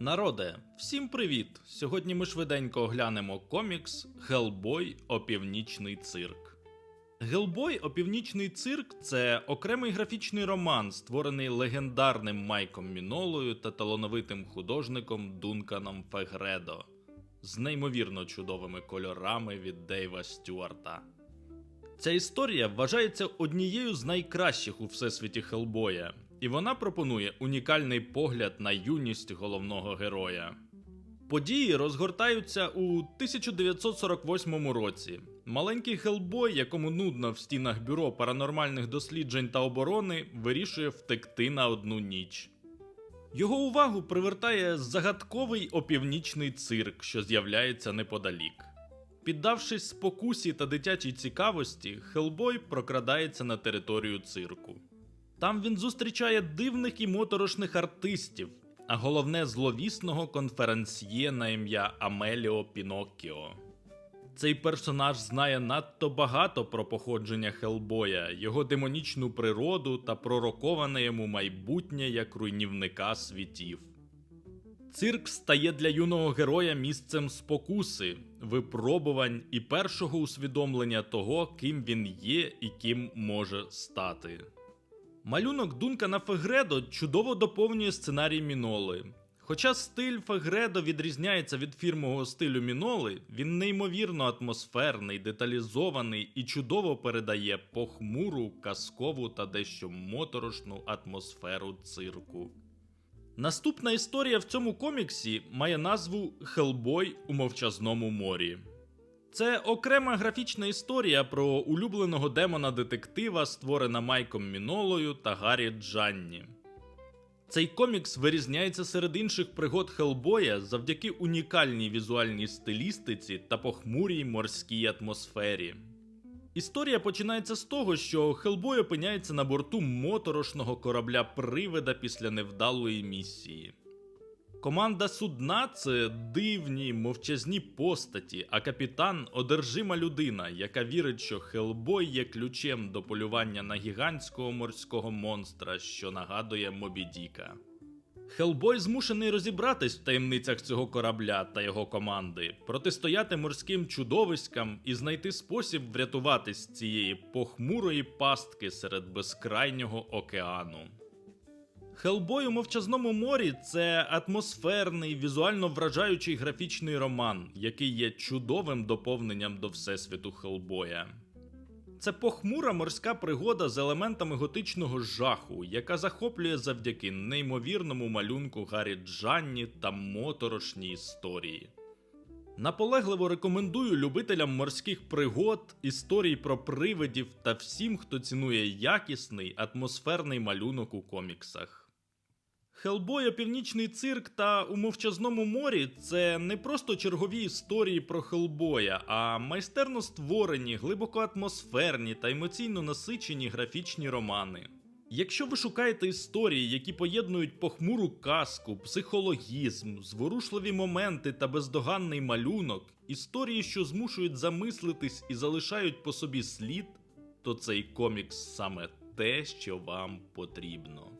Народе, всім привіт! Сьогодні ми швиденько оглянемо комікс Хелбой Опівнічний цирк. Гелбой Опівнічний цирк це окремий графічний роман, створений легендарним Майком Мінолою та талановитим художником Дунканом Фегредо з неймовірно чудовими кольорами від Дейва Стюарта. Ця історія вважається однією з найкращих у всесвіті Хелбоя, і вона пропонує унікальний погляд на юність головного героя. Події розгортаються у 1948 році. Маленький Хелбой, якому нудно в стінах бюро паранормальних досліджень та оборони, вирішує втекти на одну ніч. Його увагу привертає загадковий опівнічний цирк, що з'являється неподалік. Піддавшись спокусі та дитячій цікавості, Хелбой прокрадається на територію цирку. Там він зустрічає дивних і моторошних артистів, а головне зловісного конференсьє на ім'я Амеліо Піноккіо. Цей персонаж знає надто багато про походження Хелбоя, його демонічну природу та пророковане йому майбутнє як руйнівника світів. Цирк стає для юного героя місцем спокуси, випробувань і першого усвідомлення того, ким він є і ким може стати. Малюнок Дункана Фегредо чудово доповнює сценарій Міноли. Хоча стиль Фегредо відрізняється від фірмового стилю Міноли, він неймовірно атмосферний, деталізований і чудово передає похмуру, казкову та дещо моторошну атмосферу цирку. Наступна історія в цьому коміксі має назву Хелбой у мовчазному морі. Це окрема графічна історія про улюбленого демона детектива, створена Майком Мінолою та Гаррі Джанні. Цей комікс вирізняється серед інших пригод Хелбоя завдяки унікальній візуальній стилістиці та похмурій морській атмосфері. Історія починається з того, що Хелбой опиняється на борту моторошного корабля привида після невдалої місії. Команда судна це дивні, мовчазні постаті, а капітан одержима людина, яка вірить, що Хелбой є ключем до полювання на гігантського морського монстра, що нагадує Мобі Діка. Хелбой змушений розібратись в таємницях цього корабля та його команди, протистояти морським чудовиськам і знайти спосіб врятуватись з цієї похмурої пастки серед безкрайнього океану. Хелбой у мовчазному морі це атмосферний, візуально вражаючий графічний роман, який є чудовим доповненням до всесвіту Хелбоя. Це похмура морська пригода з елементами готичного жаху, яка захоплює завдяки неймовірному малюнку Гаррі Джанні та моторошній історії. Наполегливо рекомендую любителям морських пригод, історій про привидів та всім, хто цінує якісний атмосферний малюнок у коміксах. Хелбой, Північний цирк та у мовчазному морі це не просто чергові історії про Хелбоя, а майстерно створені, глибоко атмосферні та емоційно насичені графічні романи. Якщо ви шукаєте історії, які поєднують похмуру казку, психологізм, зворушливі моменти та бездоганний малюнок, історії, що змушують замислитись і залишають по собі слід, то цей комікс саме те, що вам потрібно.